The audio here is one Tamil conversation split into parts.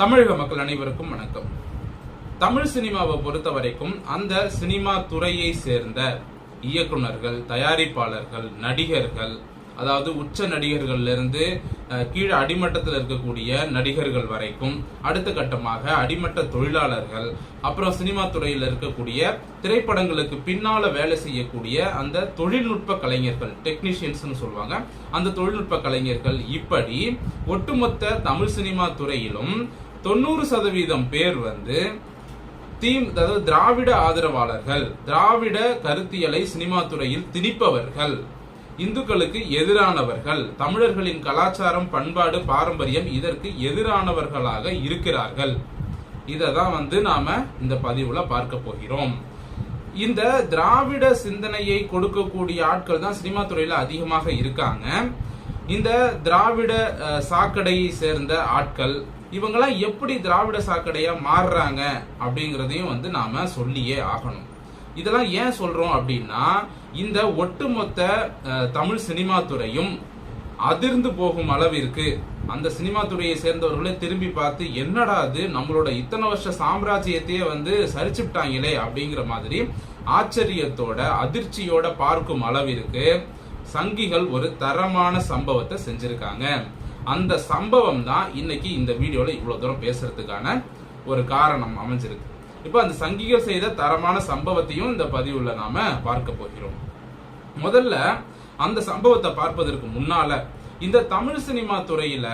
தமிழக மக்கள் அனைவருக்கும் வணக்கம். தமிழ் சினிமாவை பொறுத்த வரைக்கும் அந்த சினிமா துறையை சேர்ந்த இயக்குனர்கள் தயாரிப்பாளர்கள் நடிகர்கள் அதாவது உச்ச நடிகர்கள்ல இருந்து கீழே அடிமட்டத்தில் இருக்கக்கூடிய நடிகர்கள் வரைக்கும் அடுத்த கட்டமாக அடிமட்ட தொழிலாளர்கள் அப்புறம் சினிமா துறையில் இருக்கக்கூடிய திரைப்படங்களுக்கு பின்னால வேலை செய்யக்கூடிய அந்த தொழில்நுட்ப கலைஞர்கள் டெக்னீஷியன்ஸ்னு சொல்லுவாங்க. அந்த தொழில்நுட்ப கலைஞர்கள் இப்படி ஒட்டுமொத்த தமிழ் சினிமா துறையிலும் தொண்ணூறு சதவீதம் பேர் வந்து தீம் அதாவது திராவிட ஆதரவாளர்கள் திராவிட கருத்தியலை சினிமா துறையில் திணிப்பவர்கள் இந்துக்களுக்கு எதிரானவர்கள் தமிழர்களின் கலாச்சாரம் பண்பாடு பாரம்பரியம் இதற்கு எதிரானவர்களாக இருக்கிறார்கள். இதை தான் வந்து நாம இந்த பதிவுல பார்க்க போகிறோம். இந்த திராவிட சிந்தனையை கொடுக்கக்கூடிய ஆட்கள் தான் சினிமா துறையில அதிகமாக இருக்காங்க. இந்த திராவிட சாக்கடையை சேர்ந்த ஆட்கள் இவங்கெல்லாம் எப்படி திராவிட சாக்கடையா மாறுறாங்க அப்படிங்கிறதையும் வந்து நாம சொல்லியே ஆகணும். இதெல்லாம் ஏன் சொல்றோம் அப்படின்னா இந்த ஒட்டுமொத்த தமிழ் சினிமா துறையும் அதிர்ந்து போகும் அளவிற்கு அந்த சினிமா துறையை சேர்ந்தவர்களே திரும்பி பார்த்து என்னடா அது நம்மளோட இத்தனை வருஷ சாம்ராஜ்யத்தையே வந்து சரிச்சுட்டாங்களே அப்படிங்கிற மாதிரி ஆச்சரியத்தோட அதிர்ச்சியோட பார்க்கும் அளவிற்கு சங்கிகள் ஒரு தரமான சம்பவத்தை செஞ்சிருக்காங்க. அந்த சம்பவம் தான் இன்னைக்கு இந்த வீடியோவில் இவ்வளோ தூரம் பேசுறதுக்கான ஒரு காரணம் அமைஞ்சிருக்கு. இப்போ அந்த சங்கிகள் செய்த தரமான சம்பவத்தையும் இந்த பதிவுல நாம பார்க்க போகிறோம். முதல்ல அந்த சம்பவத்தை பார்ப்பதற்கு முன்னால இந்த தமிழ் சினிமா துறையில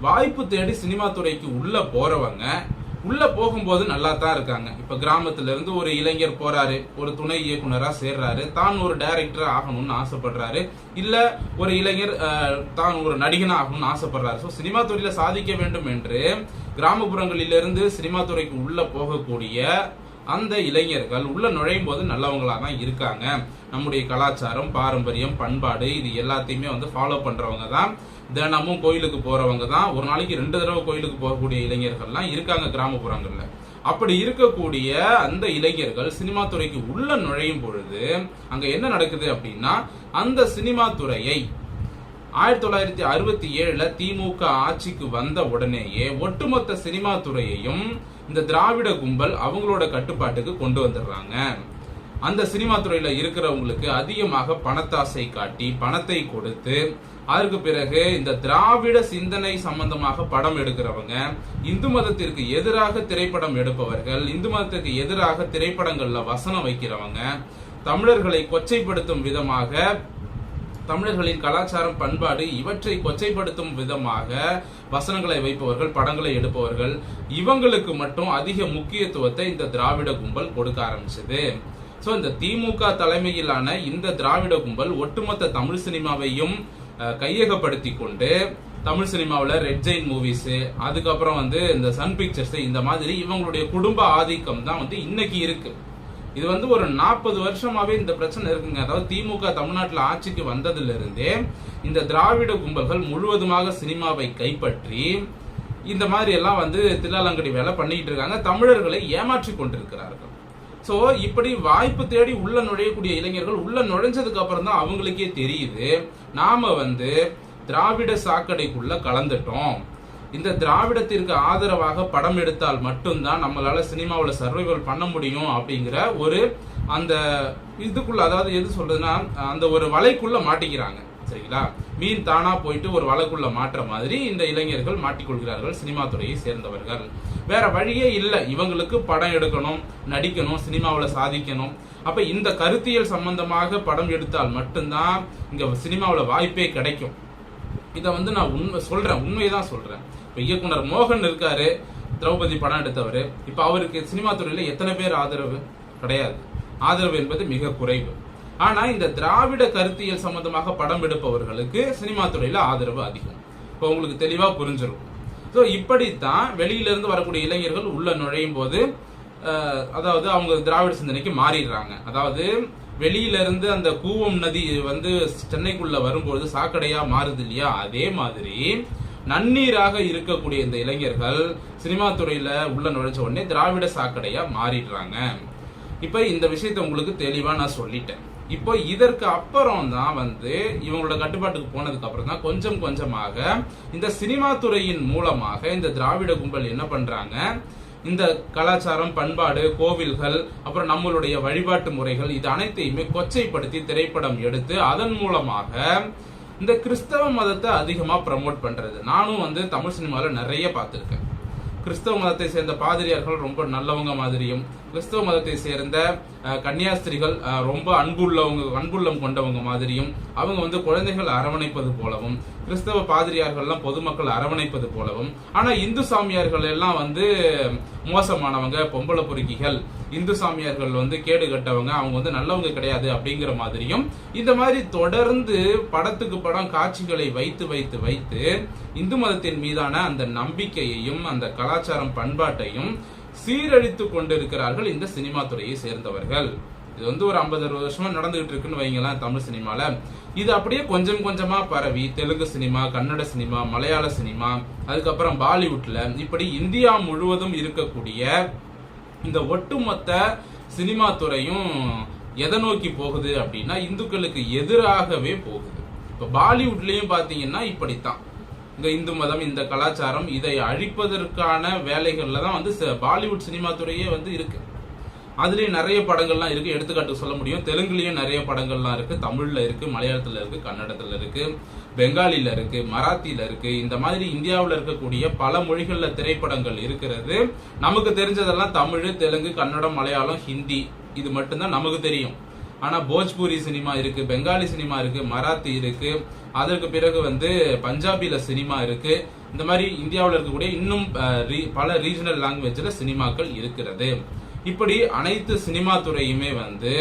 வாய்ப்பு தேடி சினிமா துறைக்கு உள்ள போறவங்க உள்ள போகும்போது நல்லா தான் இருக்காங்க. இப்ப கிராமத்துல இருந்து ஒரு இளைஞர் போறாரு ஒரு துணை இயக்குனரா சேர்றாரு தான் ஒரு டைரக்டர் ஆகணும்னு ஆசைப்படுறாரு. இல்ல ஒரு இளைஞர் தான் ஒரு நடிகனா ஆகணும்னு ஆசைப்படுறாரு. ஸோ சினிமா துறையில சாதிக்க வேண்டும் என்று கிராமப்புறங்களிலிருந்து சினிமா துறைக்கு உள்ள போகக்கூடிய அந்த இளைஞர்கள் உள்ள நுழையும் போது நல்லவங்களாக தான் இருக்காங்க. நம்முடைய கலாச்சாரம் பாரம்பரியம் பண்பாடு இது எல்லாத்தையுமே வந்து ஃபாலோ பண்றவங்க தான். தினமும் கோயிலுக்கு போறவங்க தான். ஒரு நாளைக்கு ரெண்டு தடவை கோயிலுக்கு போகக்கூடிய இளைஞர்கள்லாம் இருக்காங்க கிராமப்புறங்கள்ல. அப்படி இருக்கக்கூடிய அந்த இளைஞர்கள் சினிமா துறைக்கு உள்ள நுழையும் பொழுது அங்க என்ன நடக்குது அப்படின்னா அந்த சினிமா துறையை ஆயிரத்தி தொள்ளாயிரத்தி அறுபத்தி ஏழுல திமுக ஆட்சிக்கு வந்த உடனேயே ஒட்டுமொத்த சினிமா துறையையும் இந்த திராவிட கும்பல் அவங்களோட கட்டுப்பாட்டுக்கு கொண்டு வந்துடுறாங்க. அந்த சினிமா துறையில இருக்கிறவங்களுக்கு அதிகமாக பணத்தாசை காட்டி பணத்தை கொடுத்து அதற்கு பிறகு இந்த திராவிட சிந்தனை சம்பந்தமாக படம் எடுக்கிறவங்க இந்து மதத்திற்கு எதிராக திரைப்படம் எடுப்பவர்கள் இந்து மதத்திற்கு எதிராக திரைப்படங்கள்ல வசனம் வைக்கிறவங்க தமிழர்களை கொச்சைப்படுத்தும் விதமாக தமிழர்களின் கலாச்சாரம் பண்பாடு இவற்றை கொச்சைப்படுத்தும் விதமாக வசனங்களை வைப்பவர்கள் படங்களை எடுப்பவர்கள் இவங்களுக்கு மட்டும் அதிக முக்கியத்துவத்தை இந்த திராவிட கும்பல் கொடுக்க ஆரம்பிச்சது. ஸோ இந்த திமுக தலைமையிலான இந்த திராவிட கும்பல் ஒட்டுமொத்த தமிழ் சினிமாவையும் கையகப்படுத்தி கொண்டு தமிழ் சினிமாவில் ரெட் ஜெயின் மூவிஸ் அதுக்கப்புறம் வந்து இந்த சன் பிக்சர்ஸ் இந்த மாதிரி இவங்களுடைய குடும்ப ஆதிக்கம் தான் வந்து இன்னைக்கு இருக்கு. இது வந்து ஒரு நாற்பது வருஷமாவே இந்த பிரச்சனை இருக்குங்க. அதாவது திமுக தமிழ்நாட்டில் ஆட்சிக்கு வந்ததிலிருந்தே இந்த திராவிட கும்பல்கள் முழுவதுமாக சினிமாவை கைப்பற்றி இந்த மாதிரி எல்லாம் வந்து தில்லாலங்கடி வேலை பண்ணிட்டு இருக்காங்க. தமிழர்களை ஏமாற்றி கொண்டிருக்கிறார்கள். ஸோ இப்படி வாய்ப்பு தேடி உள்ள நுழையக்கூடிய இளைஞர்கள் உள்ள நுழைஞ்சதுக்கு அப்புறம் தான் அவங்களுக்கே தெரியுது. நாம வந்து திராவிட சாக்கடைக்குள்ள கலந்துட்டோம். இந்த திராவிடத்திற்கு ஆதரவாக படம் எடுத்தால் மட்டும்தான் நம்மளால சினிமாவில் சர்வைவல் பண்ண முடியும் அப்படிங்கிற ஒரு அந்த இதுக்குள்ள அதாவது எது சொல்றதுன்னா அந்த ஒரு வலைக்குள்ள மாட்டிக்கிறாங்க. சரிங்களா? மீன் தானா போயிட்டு ஒரு வழக்குள்ள மாற்ற மாதிரி இந்த இளைஞர்கள் மாட்டிக்கொள்கிறார்கள் சினிமா துறையை சேர்ந்தவர்கள். வேற வழியே இல்லை. இவங்களுக்கு படம் எடுக்கணும் நடிக்கணும் சினிமாவில் சாதிக்கணும். அப்ப இந்த கருத்தியல் சம்பந்தமாக படம் எடுத்தால் மட்டும்தான் இங்க சினிமாவில் வாய்ப்பே கிடைக்கும். இதை வந்து நான் உண்மை சொல்றேன் உண்மையை சொல்றேன். இப்போ இயக்குனர் மோகன் இருக்காரு திரௌபதி படம் எடுத்தவர். இப்போ அவருக்கு சினிமா துறையில் எத்தனை பேர் ஆதரவு? கிடையாது. ஆதரவு என்பது மிக குறைவு. ஆனா இந்த திராவிட கருத்தியல் சம்பந்தமாக படம் எடுப்பவர்களுக்கு சினிமா துறையில ஆதரவு அதிகம். இப்போ உங்களுக்கு தெளிவா புரிஞ்சிருக்கும். ஸோ இப்படித்தான் வெளியிலிருந்து வரக்கூடிய இளைஞர்கள் உள்ள நுழையும் போது அதாவது அவங்க திராவிட சிந்தனைக்கு மாறிடுறாங்க. அதாவது வெளியில இருந்து அந்த கூவம் நதி வந்து சென்னைக்குள்ள வரும்பொழுது சாக்கடையா மாறுது இல்லையா? அதே மாதிரி நன்னீராக இருக்கக்கூடிய இந்த இளைஞர்கள் சினிமா துறையில உள்ள நுழைச்ச உடனே திராவிட சாக்கடையா மாறிடுறாங்க. இப்ப இந்த விஷயத்தை உங்களுக்கு தெளிவா நான் சொல்லிட்டேன். இப்போ இதற்கு அப்புறம் தான் வந்து இவங்களோட கட்டுப்பாட்டுக்கு போனதுக்கு அப்புறம் தான் கொஞ்சம் கொஞ்சமாக இந்த சினிமா துறையின் மூலமாக இந்த திராவிட கும்பல் என்ன பண்றாங்க? இந்த கலாச்சாரம் பண்பாடு கோவில்கள் அப்புறம் நம்மளுடைய வழிபாட்டு முறைகள் இது அனைத்தையுமே கொச்சைப்படுத்தி திரைப்படம் எடுத்து அதன் மூலமாக இந்த கிறிஸ்தவ மதத்தை அதிகமா ப்ரமோட் பண்றது. நானும் வந்து தமிழ் சினிமாவில் நிறைய பார்த்துருக்கேன். கிறிஸ்தவ மதத்தை சேர்ந்த பாதிரியார்கள் ரொம்ப நல்லவங்க மாதிரியும் கிறிஸ்தவ மதத்தை சேர்ந்த கன்னியாஸ்திரிகள் ரொம்ப அன்புள்ளவங்க அன்புள்ளம் கொண்டவங்க மாதிரியும் அவங்க வந்து குழந்தைகள் அரவணைப்பது போலவும் கிறிஸ்தவ பாதிரியார்கள்லாம் பொதுமக்கள் அரவணைப்பது போலவும் ஆனால் இந்து சாமியார்கள் எல்லாம் வந்து மோசமானவங்க பொம்பளை பொறுக்கிகள். இந்து சாமியார்கள் வந்து கேடு கட்டவங்க அவங்க வந்து நல்லவங்க கிடையாது அப்படிங்கிற மாதிரியும் இந்த மாதிரி தொடர்ந்து படத்துக்கு படம் காட்சிகளை வைத்து வைத்து வைத்து இந்து மதத்தின் மீதான அந்த நம்பிக்கையையும் அந்த கலாச்சாரம் பண்பாட்டையும் சீரழித்து கொண்டிருக்கிறார்கள் இந்த சினிமா துறையை சேர்ந்தவர்கள். இது வந்து ஒரு ஐம்பது அறுபது வருஷமா நடந்துகிட்டு இருக்குன்னு வைங்களேன் தமிழ் சினிமால. இது அப்படியே கொஞ்சம் கொஞ்சமா பரவி Telugu cinema Kannada cinema Malayalam cinema அதுக்கப்புறம் பாலிவுட்ல இப்படி இந்தியா முழுவதும் இருக்கக்கூடிய இந்த ஒட்டுமொத்த சினிமா துறையும் எதை நோக்கி போகுது அப்படின்னா இந்துக்களுக்கு எதிராகவே போகுது. இப்ப பாலிவுட்லயும் பாத்தீங்கன்னா இப்படித்தான். இந்த இந்து மதம் இந்த கலாச்சாரம் இதை அழிப்பதற்கான வேலைகளில் தான் வந்து ச- பாலிவுட் சினிமா துறையே வந்து இருக்கு. அதுலேயும் நிறைய படங்கள்லாம் இருக்குது எடுத்துக்காட்டு சொல்ல முடியும். தெலுங்குலேயும் நிறைய படங்கள்லாம் இருக்குது தமிழில் இருக்குது மலையாளத்தில் இருக்குது கன்னடத்தில் இருக்குது பெங்காலியில் இருக்குது மராத்தியில இருக்குது இந்த மாதிரி இந்தியாவில் இருக்கக்கூடிய பல மொழிகளில் திரைப்படங்கள் இருக்கிறது. நமக்கு தெரிஞ்சதெல்லாம் தமிழ் தெலுங்கு கன்னடம் மலையாளம் ஹிந்தி. இது மட்டும்தான் நமக்கு தெரியும். ஆனால் போஜ்பூரி சினிமா இருக்கு பெங்காலி சினிமா இருக்கு மராத்தி இருக்கு. அதற்கு பிறகு வந்து பஞ்சாபியில் சினிமா இருக்கு. இந்த மாதிரி இந்தியாவில் இருக்கக்கூடிய இன்னும் பல ரீஜனல் லாங்குவேஜில் சினிமாக்கள் இருக்கிறது. இப்படி அனைத்து சினிமா துறையுமே வந்து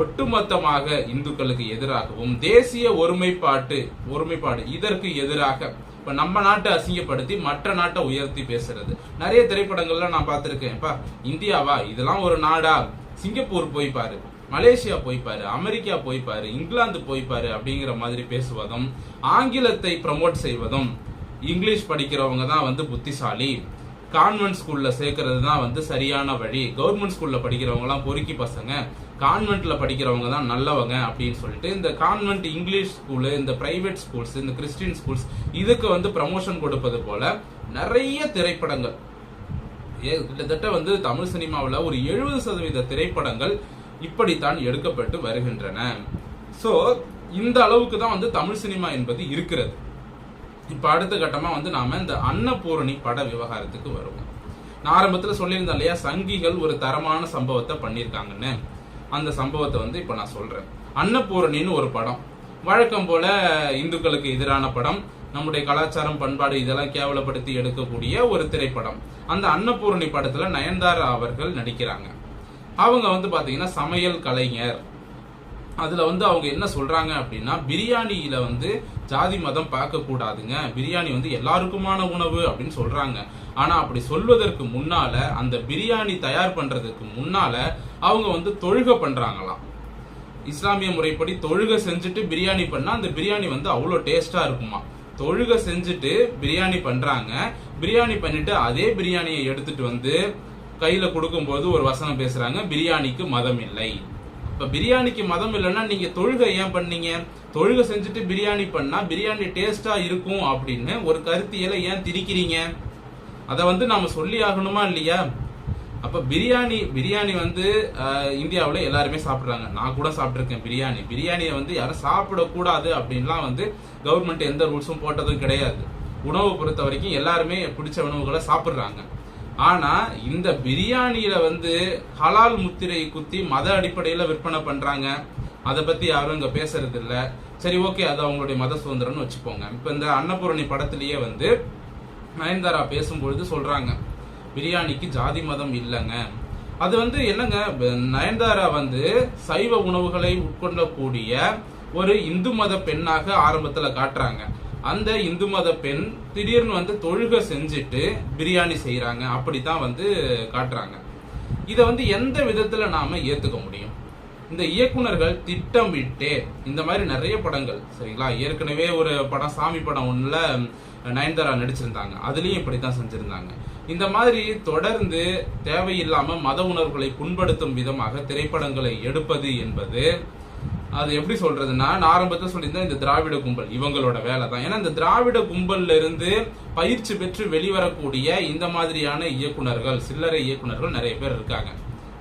ஒட்டுமொத்தமாக இந்துக்களுக்கு எதிராகவும் தேசிய ஒருமைப்பாட்டு ஒருமைப்பாடு இதற்கு எதிராக இப்போ நம்ம நாட்டை அசிங்கப்படுத்தி மற்ற நாட்டை உயர்த்தி பேசுறது. நிறைய திரைப்படங்கள்ல நான் பார்த்துருக்கேன்ப்பா. இந்தியாவா? இதெல்லாம் ஒரு நாடா? சிங்கப்பூர் போய் பாரு. மலேசியா போய்ப்பாரு அமெரிக்கா போய்ப்பாரு இங்கிலாந்து போய் அப்படிங்கிற மாதிரி பேசுவதும் ஆங்கிலத்தை ப்ரமோட் செய்வதும் இங்கிலீஷ் படிக்கிறவங்க தான் வந்து புத்திசாலி. கான்வென்ட் ஸ்கூல்ல சேர்க்கறது தான் வந்து சரியான வழி. கவர்மெண்ட் ஸ்கூல்ல படிக்கிறவங்கலாம் பொறுக்கி பசங்க. கான்வென்ட்ல படிக்கிறவங்க தான் நல்லவங்க அப்படின்னு சொல்லிட்டு இந்த கான்வென்ட் இங்கிலீஷ் ஸ்கூலு இந்த பிரைவேட் ஸ்கூல்ஸ் இந்த கிறிஸ்டின் ஸ்கூல்ஸ் இதுக்கு வந்து ப்ரமோஷன் கொடுப்பது போல நிறைய திரைப்படங்கள். ஏ- கிட்டத்தட்ட வந்து தமிழ் சினிமாவில் ஒரு எழுபது சதவீத திரைப்படங்கள் இப்படித்தான் எடுக்கப்பட்டு வருகின்றன. ஸோ இந்த அளவுக்கு தான் வந்து தமிழ் சினிமா என்பது இருக்கிறது. இப்போ அடுத்த கட்டமாக வந்து நாம இந்த அன்னபூரணி பட விவகாரத்துக்கு வருவோம். நான் ஆரம்பத்தில் சொல்லியிருந்தேன் இல்லையா சங்கிகள் ஒரு தரமான சம்பவத்தை பண்ணியிருக்காங்கன்னு. அந்த சம்பவத்தை வந்து இப்போ நான் சொல்கிறேன் அன்னபூரணின்னு ஒரு படம். வழக்கம் போல இந்துக்களுக்கு எதிரான படம். நம்முடைய கலாச்சாரம் பண்பாடு இதெல்லாம் கேவலப்படுத்தி எடுக்கக்கூடிய ஒரு திரைப்படம். அந்த அன்னபூரணி படத்தில் நயன்தாரா அவர்கள் நடிக்கிறாங்க. அவங்க வந்து பார்த்தீங்கன்னா சமையல் கலைஞர். அதில் வந்து அவங்க என்ன சொல்கிறாங்க அப்படின்னா பிரியாணியில் வந்து ஜாதி மதம் பார்க்கக்கூடாதுங்க பிரியாணி வந்து எல்லாருக்குமான உணவு அப்படின்னு சொல்கிறாங்க ஆனால் அப்படி சொல்வதற்கு முன்னால் அந்த பிரியாணி தயார் பண்ணுறதுக்கு முன்னால் அவங்க வந்து தொழுகை பண்ணுறாங்களாம் இஸ்லாமிய முறைப்படி தொழுகை செஞ்சுட்டு பிரியாணி பண்ணால் அந்த பிரியாணி வந்து அவ்வளோ டேஸ்ட்டாக இருக்குமா தொழுகை செஞ்சுட்டு பிரியாணி பண்ணுறாங்க பிரியாணி பண்ணிட்டு அதே பிரியாணியை எடுத்துட்டு வந்து கையில் கொடுக்கும்போது ஒரு வசனம் பேசுகிறாங்க பிரியாணிக்கு மதம் இல்லை இப்போ பிரியாணிக்கு மதம் இல்லைன்னா நீங்கள் தொழுகை ஏன் பண்ணீங்க? தொழுகை செஞ்சுட்டு பிரியாணி பண்ணால் பிரியாணி டேஸ்ட்டாக இருக்கும் அப்படின்னு ஒரு கருத்தியலை ஏன் திரிக்கிறீங்க அதை வந்து நாம் சொல்லி ஆகணுமா இல்லையா? அப்போ பிரியாணி பிரியாணி வந்து இந்தியாவில் எல்லாருமே சாப்பிட்றாங்க. நான் கூட சாப்பிட்ருக்கேன் பிரியாணி. பிரியாணியை வந்து யாரும் சாப்பிடக்கூடாது அப்படின்லாம் வந்து கவர்மெண்ட் எந்த ரூல்ஸும் போட்டதும் கிடையாது. உணவு பொறுத்த வரைக்கும் எல்லாருமே பிடிச்ச உணவுகளை சாப்பிட்றாங்க. ஆனா இந்த பிரியாணியில வந்து ஹலால் முத்திரை குத்தி மத அடிப்படையில விற்பனை பண்றாங்க. அதை பத்தி யாரும் இங்க பேசுறது இல்ல சரி ஓகே அது அவங்களுடைய மத சுதந்திரம்னு வச்சுப்போங்க இப்ப இந்த அன்னபூரணி படத்திலேயே வந்து நயன்தாரா பேசும்பொழுது சொல்றாங்க பிரியாணிக்கு ஜாதி மதம் இல்லைங்க. அது வந்து என்னங்க நயன்தாரா வந்து சைவ உணவுகளை உட்கொள்ளக்கூடிய ஒரு இந்து மத பெண்ணாக ஆரம்பத்துல காட்டுறாங்க. அந்த இந்து மத பெண் திடீர்னு வந்து தொழுகை செஞ்சுட்டு பிரியாணி செய்யறாங்க அப்படித்தான் வந்து காட்டுறாங்க. இதை வந்து எந்த விதத்தில் நாம் ஏற்றுக்க முடியும்? இந்த இயக்குனர்கள் திட்டமிட்டே இந்த மாதிரி நிறைய படங்கள் சரிங்களா? ஏற்கனவே ஒரு படம் சாமி படம் ஒன்றில் நயன்தாரா நடிச்சிருந்தாங்க. அதுலேயும் இப்படி தான் செஞ்சுருந்தாங்க. இந்த மாதிரி தொடர்ந்து தேவையில்லாமல் மத உணர்வுகளை புண்படுத்தும் விதமாக திரைப்படங்களை எடுப்பது என்பது அது எப்படி சொல்றதுன்னா நான் ஆரம்பத்தில் சொல்லியிருந்தேன் இந்த திராவிட கும்பல் இவங்களோட வேலை தான் ஏன்னா இந்த திராவிட கும்பல்ல இருந்து பயிற்சி பெற்று வெளிவரக்கூடிய இந்த மாதிரியான இயக்குனர்கள் சில்லறை இயக்குனர்கள் நிறைய பேர் இருக்காங்க.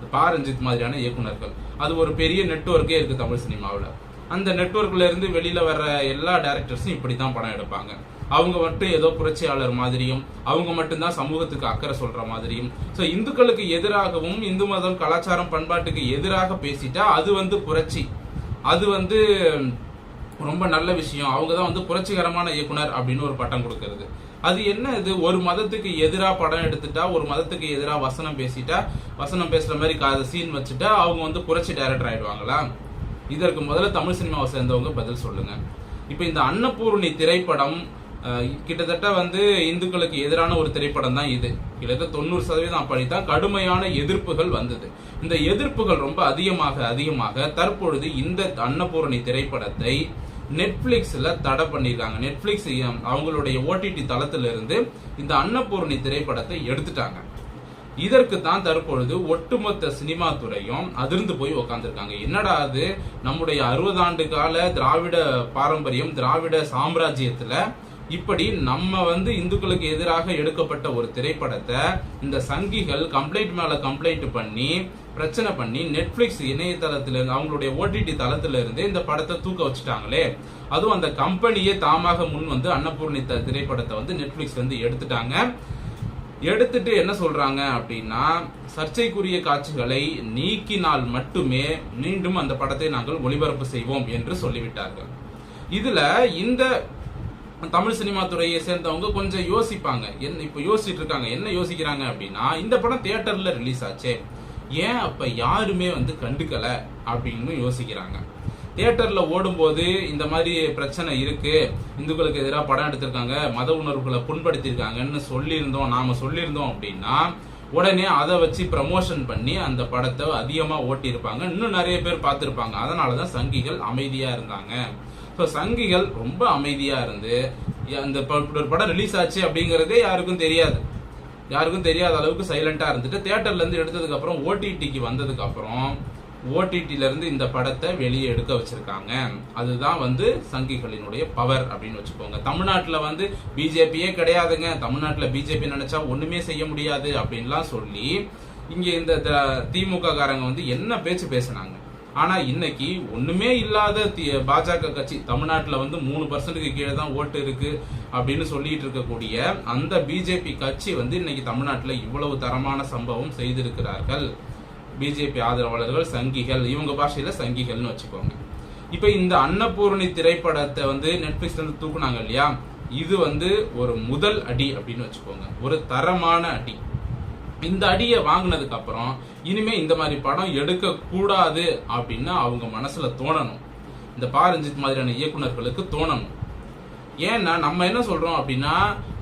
பாரஞ்சித் பா. ரஞ்சித் மாதிரியான இயக்குனர்கள் அது ஒரு பெரிய நெட்வொர்க்கே இருக்கு தமிழ் சினிமாவில். அந்த நெட்ஒர்க்ல இருந்து வெளியில வர்ற எல்லா டேரக்டர்ஸும் இப்படி தான் படம் எடுப்பாங்க. அவங்க மட்டும் ஏதோ புரட்சியாளர் மாதிரியும் அவங்க மட்டும்தான் சமூகத்துக்கு அக்கறை சொல்ற மாதிரியும். ஸோ இந்துக்களுக்கு எதிராகவும் இந்து மதம் கலாச்சாரம் பண்பாட்டுக்கு எதிராக பேசிட்டா அது வந்து புரட்சி. அது வந்து ரொம்ப நல்ல விஷயம். அவங்க தான் வந்து புரட்சிகரமான இயக்குனர் அப்படின்னு ஒரு பட்டம் கொடுக்கறது. அது என்ன இது? ஒரு மதத்துக்கு எதிராக படம் எடுத்துட்டா ஒரு மதத்துக்கு எதிராக வசனம் பேசிட்டா வசனம் பேசுகிற மாதிரி சீன் வச்சுட்டா அவங்க வந்து புரட்சி டைரக்டர் ஆயிடுவாங்களா? இதற்கு முதல்ல தமிழ் சினிமாவை சேர்ந்தவங்க பதில் சொல்லுங்க. இப்போ இந்த அன்னபூர்ணி திரைப்படம் கிட்டத்தட்ட வந்து இந்துக்களுக்கு எதிரான ஒரு திரைப்படம் தான் இது. கிட்டத்தட்ட தொண்ணூறு சதவீதம் அப்படித்தான் கடுமையான எதிர்ப்புகள் வந்தது. இந்த எதிர்ப்புகள் ரொம்ப அதிகமாக அதிகமாக தற்பொழுது இந்த அன்னபூரணி திரைப்படத்தை நெட்ஃப்ளிக்ஸில் தடை பண்ணியிருக்காங்க. நெட்ஃப்ளிக்ஸ் அவங்களுடைய ஓடிடி தளத்திலிருந்து இந்த அன்னபூரணி திரைப்படத்தை எடுத்துட்டாங்க. இதற்கு தான் தற்பொழுது ஒட்டுமொத்த சினிமா துறையும் அதிர்ந்து போய் உக்காந்துருக்காங்க. என்னடா அது? நம்முடைய அறுபது ஆண்டு கால திராவிட பாரம்பரியம் திராவிட சாம்ராஜ்யத்தில் இப்படி நம்ம வந்து இந்துக்களுக்கு எதிராக எடுக்கப்பட்ட ஒரு திரைப்படத்தை இந்த சங்கிகள் கம்ப்ளைண்ட் மேல கம்ப்ளைண்ட் பண்ணி பிரச்சனை பண்ணி நெட்ஃபிளிக்ஸ் இணையதளத்திலிருந்து அவங்களுடைய ஓடிடி தளத்திலிருந்து இந்த படத்தை தூக்க வச்சுட்டாங்களே. அதுவும் அந்த கம்பெனியே தாமாக முன் வந்து அன்னபூர்ணி திரைப்படத்தை வந்து நெட்ஃபிளிக்ஸ் வந்து எடுத்துட்டாங்க. எடுத்துட்டு என்ன சொல்றாங்க அப்படின்னா சர்ச்சைக்குரிய காட்சிகளை நீக்கினால் மட்டுமே மீண்டும் அந்த படத்தை நாங்கள் ஒளிபரப்பு செய்வோம் என்று சொல்லிவிட்டார்கள். இதுல இந்த தமிழ் சினிமா துறையை சேர்ந்தவங்க கொஞ்சம் யோசிப்பாங்க. என்ன இப்போ யோசிச்சுட்டு இருக்காங்க. என்ன யோசிக்கிறாங்க அப்படின்னா இந்த படம் தியேட்டர்ல ரிலீஸ் ஆச்சே. ஏன் அப்ப யாருமே வந்து கண்டுக்கல அப்படின்னு யோசிக்கிறாங்க. தியேட்டர்ல ஓடும்போது இந்த மாதிரி பிரச்சனை இருக்கு. இந்துக்களுக்கு எதிராக படம் எடுத்திருக்காங்க. மத உணர்வுகளை புண்படுத்தியிருக்காங்கன்னு சொல்லியிருந்தோம். நாம சொல்லியிருந்தோம் அப்படின்னா உடனே அதை வச்சு ப்ரமோஷன் பண்ணி அந்த படத்தை அதிகமாக ஓட்டியிருப்பாங்க. இன்னும் நிறைய பேர் பார்த்துருப்பாங்க. அதனால தான் சங்கிகள் அமைதியாக இருந்தாங்க. ஸோ சங்கிகள் ரொம்ப அமைதியாக இருந்து அந்த ப- இப்படி ஒரு படம் ரிலீஸ் ஆச்சு அப்படிங்கிறதே யாருக்கும் தெரியாது. யாருக்கும் தெரியாத அளவுக்கு சைலண்டாக இருந்துட்டு தேட்டர்லேருந்து எடுத்ததுக்கப்புறம் ஓடிடிக்கு வந்ததுக்கப்புறம் ஓடிடியிலேருந்து இருந்து இந்த படத்தை வெளியே எடுக்க வச்சுருக்காங்க. அதுதான் வந்து சங்கிகளினுடைய பவர் அப்படின்னு வச்சுக்கோங்க. தமிழ்நாட்டில் வந்து பிஜேபியே கிடையாதுங்க. தமிழ்நாட்டில் பிஜேபி நினச்சா ஒன்றுமே செய்ய முடியாது அப்படின்லாம் சொல்லி இங்கே இந்த த- திமுக காரங்க வந்து என்ன பேச்சு பேசுனாங்க? ஆனால் இன்னைக்கு ஒன்றுமே இல்லாத பாஜக கட்சி தமிழ்நாட்டில் வந்து மூணு பர்சன்ட்டுக்கு கீழே தான் ஓட்டு இருக்கு அப்படின்னு சொல்லிட்டு இருக்கக்கூடிய அந்த பிஜேபி கட்சி வந்து இன்னைக்கு தமிழ்நாட்டில் இவ்வளவு தரமான சம்பவம் செய்திருக்கிறார்கள். பிஜேபி ஆதரவாளர்கள் சங்கிகள் இவங்க பாஷையில் சங்கிகள்னு வச்சுக்கோங்க. இப்போ இந்த அன்னபூரணி திரைப்படத்தை வந்து நெட்ஃப்ளிக்ஸ்லேருந்து தூக்குனாங்க இல்லையா? இது வந்து ஒரு முதல் அடி அப்படின்னு வச்சுக்கோங்க. ஒரு தரமான அடி. இந்த அடியை வாங்கினதுக்கு அப்புறம் இனிமே இந்த மாதிரி படம் எடுக்க கூடாது அப்படின்னு அவங்க மனசுல தோணணும். இந்த பாரஞ்சித் மாதிரியான இயக்குனர்களுக்கு தோணணும். ஏன்னா நம்ம என்ன சொல்றோம் அப்படின்னா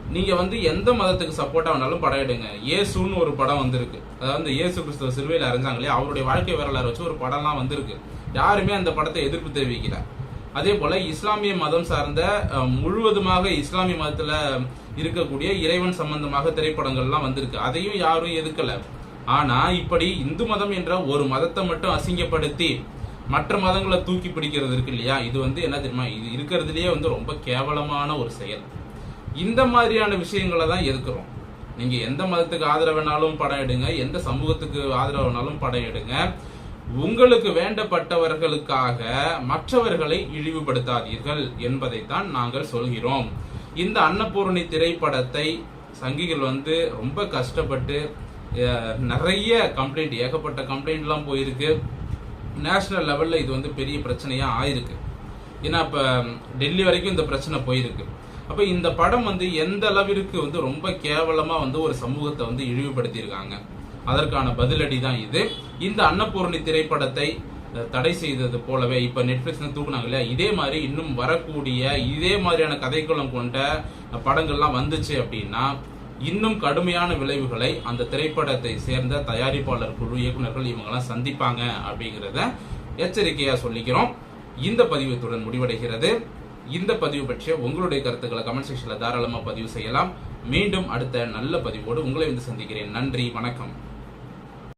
நீங்க வந்து எந்த மதத்துக்கு சப்போர்ட்டா வேணாலும் படம் எடுங்க. இயேசுன்னு ஒரு படம் வந்திருக்கு. அதாவது இந்த இயேசு கிறிஸ்துவ சிறுவையில் அறிஞ்சாங்களே அவருடைய வாழ்க்கை வரலாறு வச்சு ஒரு படம்லாம் வந்திருக்கு. யாருமே அந்த படத்தை எதிர்ப்பு தெரிவிக்கல. அதே போல இஸ்லாமிய மதம் சார்ந்த முழுவதுமாக இஸ்லாமிய மதத்துல இருக்கக்கூடிய இறைவன் சம்பந்தமாக திரைப்படங்கள்லாம் வந்திருக்கு. அதையும் யாரும் எதுக்கல ஆனா இப்படி இந்து மதம் என்ற ஒரு மதத்தை மட்டும் அசிங்கப்படுத்தி மற்ற மதங்களை தூக்கி பிடிக்கிறது இருக்கு இல்லையா? இது வந்து என்ன தெரியுமா? இது இருக்கிறதுலயே வந்து ரொம்ப கேவலமான ஒரு செயல். இந்த மாதிரியான விஷயங்களை தான் எதுக்குறோம் நீங்க எந்த மதத்துக்கு ஆதரவு வேணாலும் படம் எடுங்க எந்த சமூகத்துக்கு ஆதரவு வேணாலும் படம் எடுங்க. உங்களுக்கு வேண்டப்பட்டவர்களுக்காக மற்றவர்களை இழிவுபடுத்தாதீர்கள் என்பதைத்தான் நாங்கள் சொல்கிறோம். இந்த அன்னபூரணி திரைப்படத்தை சங்கிகள் வந்து ரொம்ப கஷ்டப்பட்டு நிறைய கம்ப்ளைண்ட் ஏகப்பட்ட கம்ப்ளைண்ட்லாம் போயிருக்கு. நேஷனல் லெவலில் இது வந்து பெரிய பிரச்சனையாக ஆயிருக்கு. ஏன்னா இப்போ டெல்லி வரைக்கும் இந்த பிரச்சனை போயிருக்கு. அப்போ இந்த படம் வந்து எந்த அளவிற்கு வந்து ரொம்ப கேவலமாக வந்து ஒரு சமூகத்தை வந்து இழிவுபடுத்தியிருக்காங்க? அதற்கான பதிலடி தான் இது. இந்த அன்னபூரணி திரைப்படத்தை தடை செய்தது போலவே இப்ப நெட்ஃபிளிக்ஸ் தூக்குனாங்க இல்லையா? இதே மாதிரி இன்னும் வரக்கூடிய இதே மாதிரியான கதைக்குளம் கொண்ட படங்கள்லாம் வந்துச்சு அப்படின்னா இன்னும் கடுமையான விளைவுகளை அந்த திரைப்படத்தை சேர்ந்த தயாரிப்பாளர் குழு இயக்குனர்கள் இவங்கெல்லாம் சந்திப்பாங்க அப்படிங்கிறத எச்சரிக்கையா சொல்லிக்கிறோம். இந்த பதிவத்துடன் முடிவடைகிறது. இந்த பதிவு பற்றிய உங்களுடைய கருத்துக்களை கமெண்ட் செக்ஷன்ல தாராளமா பதிவு செய்யலாம். மீண்டும் அடுத்த நல்ல பதிவோடு உங்களை வந்து சந்திக்கிறேன். நன்றி வணக்கம்.